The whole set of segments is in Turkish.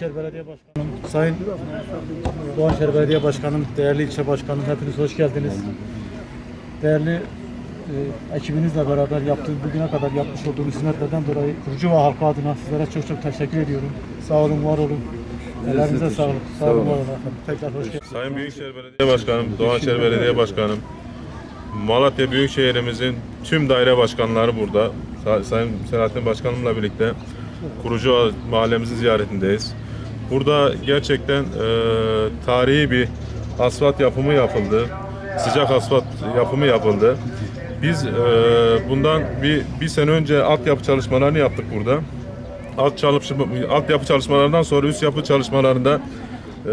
Büyükşehir Belediye Başkanım, Sayın Doğanşehir Belediye Başkanım, değerli ilçe başkanım hepiniz hoş geldiniz. Değerli e, ekibinizle beraber yaptığı, bugüne kadar yapmış olduğunuz hizmetlerden dolayı Kurcuva halkı adına sizlere çok çok teşekkür ediyorum. Sağ olun, var olun. Ellerinize sağlık. Sağ olun, var olun efendim. Tekrar hoş geldiniz. Sayın Büyükşehir Belediye Başkanım, Doğanşehir Belediye Başkanım, Malatya Büyükşehirimizin tüm daire başkanları burada. Sa- Sayın Selahattin Başkanımla birlikte kurucu mahallemizi ziyaretindeyiz. Burada gerçekten e, tarihi bir asfalt yapımı yapıldı. Sıcak asfalt yapımı yapıldı. Biz e, bundan bir, bir sene önce altyapı çalışmalarını yaptık burada. Alt çalışma, altyapı çalışmalarından sonra üst yapı çalışmalarında e,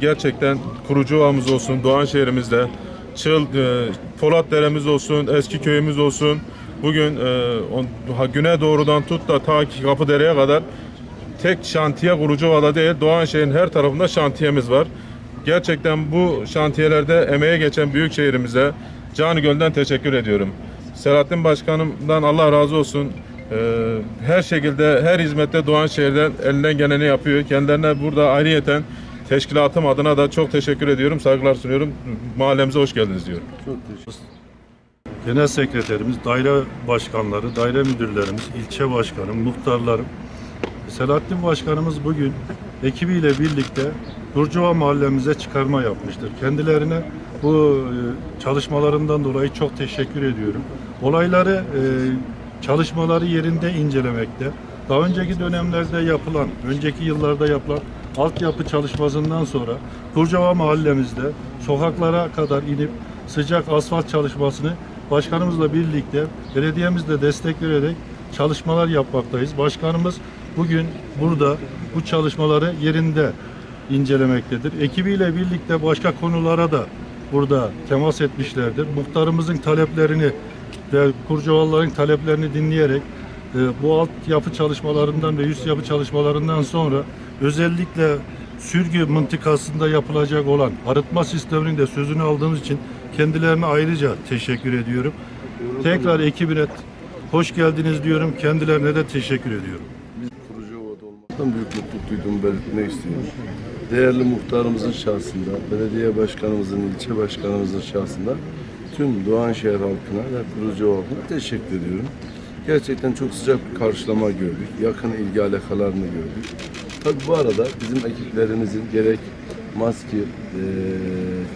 gerçekten kurucu ovamız olsun, Doğan şehrimizde, Çıl, e, Polat Deremiz olsun, eski köyümüz olsun. Bugün e, on, güne doğrudan tut da ta ki Kapıdere'ye kadar tek şantiye Kurucuva'da değil, Doğanşehir'in her tarafında şantiyemiz var. Gerçekten bu şantiyelerde emeğe geçen büyük şehrimize canı gölden teşekkür ediyorum. Selahattin Başkanım'dan Allah razı olsun. Ee, her şekilde, her hizmette Doğanşehir'den elinden geleni yapıyor. Kendilerine burada ayrıyeten teşkilatım adına da çok teşekkür ediyorum. Saygılar sunuyorum. Mahallemize hoş geldiniz diyorum. Genel sekreterimiz, daire başkanları, daire müdürlerimiz, ilçe başkanım, muhtarlarım. Selahattin Başkanımız bugün ekibiyle birlikte Durcuva mahallemize çıkarma yapmıştır. Kendilerine bu e, çalışmalarından dolayı çok teşekkür ediyorum. Olayları, e, çalışmaları yerinde incelemekte. Daha önceki dönemlerde yapılan, önceki yıllarda yapılan altyapı çalışmasından sonra Durcava mahallemizde sokaklara kadar inip sıcak asfalt çalışmasını başkanımızla birlikte belediyemizle destek vererek çalışmalar yapmaktayız. Başkanımız bugün burada bu çalışmaları yerinde incelemektedir. Ekibiyle birlikte başka konulara da burada temas etmişlerdir. Muhtarımızın taleplerini ve Kurcavalların taleplerini dinleyerek e, bu altyapı çalışmalarından ve üst yapı çalışmalarından sonra özellikle sürgü mıntıkasında yapılacak olan arıtma sisteminin de sözünü aldığımız için kendilerine ayrıca teşekkür ediyorum. Tekrar ekibine hoş geldiniz diyorum. Kendilerine de teşekkür ediyorum. Olmaktan büyük mutluluk duyduğumu belirtmek istiyorum. Değerli muhtarımızın şahsında, belediye başkanımızın, ilçe başkanımızın şahsında tüm Doğanşehir halkına ve Kurucuova halkına teşekkür ediyorum. Gerçekten çok sıcak bir karşılama gördük. Yakın ilgi alakalarını gördük. Tabii bu arada bizim ekiplerimizin gerek Maski eee,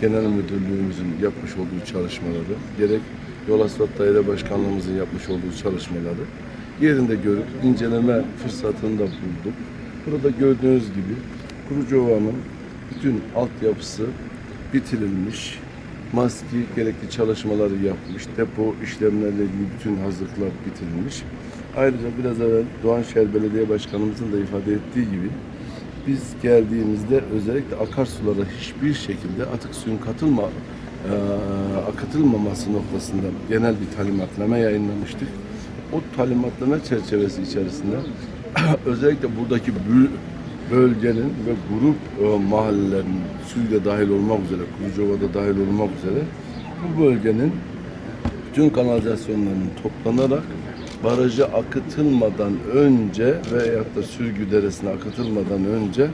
Genel Müdürlüğümüzün yapmış olduğu çalışmaları, gerek Yol Asfalt Daire Başkanlığımızın yapmış olduğu çalışmaları yerinde görüp inceleme fırsatını da bulduk. Burada gördüğünüz gibi Kurucuova'nın bütün altyapısı bitirilmiş. Maski gerekli çalışmaları yapmış. Depo işlemlerle ilgili bütün hazırlıklar bitirilmiş. Ayrıca biraz evvel Doğanşehir Belediye Başkanımızın da ifade ettiği gibi biz geldiğimizde özellikle akarsulara hiçbir şekilde atık suyun katılma eee, akıtılmaması noktasında genel bir talimatname yayınlamıştık. O talimatlama çerçevesi içerisinde özellikle buradaki bölgenin ve grup e, mahallelerin suyla dahil olmak üzere, Kurucova'da dahil olmak üzere bu bölgenin bütün kanalizasyonlarının toplanarak baraja akıtılmadan önce veyahut da sürgü deresine akıtılmadan önce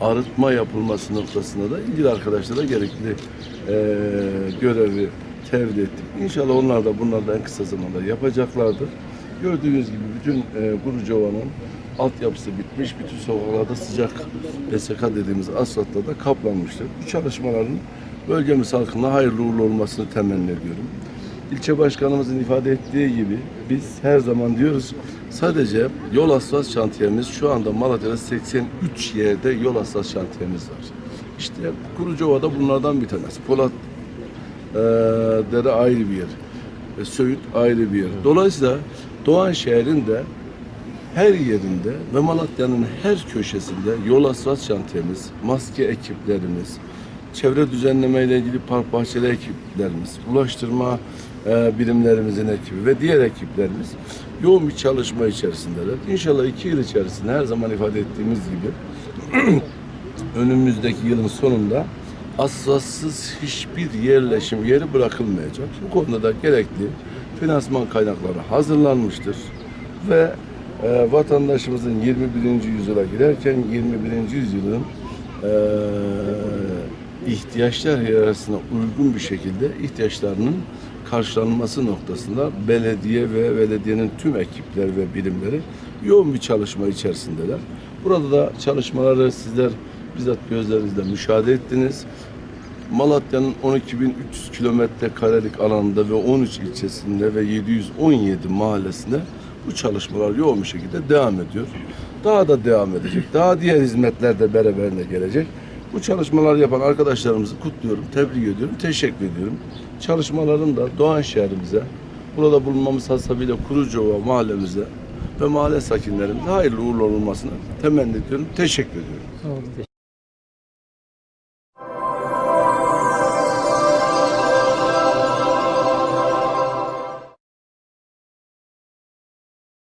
arıtma yapılması noktasında da ilgili arkadaşlara gerekli eee, görevi tevdi ettik. İnşallah onlar da bunları da en kısa zamanda yapacaklardır. Gördüğünüz gibi bütün eee Kurucova'nın altyapısı bitmiş, bütün sokaklarda sıcak PSK dediğimiz asfaltla da kaplanmıştır. Bu çalışmaların bölgemiz halkına hayırlı uğurlu olmasını temenni ediyorum. İlçe başkanımızın ifade ettiği gibi biz her zaman diyoruz sadece yol asfalt şantiyemiz şu anda Malatya'da 83 yerde yol asfalt şantiyemiz var. İşte Kurucova'da bunlardan bir tanesi. Polat eee dere ayrı bir yer. E, Söğüt ayrı bir yer. Dolayısıyla Doğan şehrin de her yerinde ve Malatya'nın her köşesinde yol asfalt şantiyemiz, maske ekiplerimiz, çevre düzenleme ile ilgili park bahçeli ekiplerimiz, ulaştırma e, birimlerimizin ekibi ve diğer ekiplerimiz yoğun bir çalışma içerisindeler. İnşallah iki yıl içerisinde her zaman ifade ettiğimiz gibi önümüzdeki yılın sonunda asfaltsız hiçbir yerleşim yeri bırakılmayacak. Bu konuda da gerekli finansman kaynakları hazırlanmıştır ve e, vatandaşımızın 21. yüzyıla girerken 21. yüzyılın e, ihtiyaçlar hiyerarşisine uygun bir şekilde ihtiyaçlarının karşılanması noktasında belediye ve belediyenin tüm ekipler ve birimleri yoğun bir çalışma içerisindeler. Burada da çalışmaları sizler bizzat gözlerinizle müşahede ettiniz. Malatya'nın 12.300 kilometre karelik alanda ve 13 ilçesinde ve 717 mahallesinde bu çalışmalar yoğun bir şekilde devam ediyor. Daha da devam edecek. Daha diğer hizmetler de beraberinde gelecek. Bu çalışmalar yapan arkadaşlarımızı kutluyorum, tebrik ediyorum, teşekkür ediyorum. Çalışmaların da Doğan şehrimize, burada bulunmamız hasabıyla Kurucuova mahallemize ve mahalle sakinlerimize hayırlı uğurlu olmasını temenni ediyorum, teşekkür ediyorum. Sağ olun.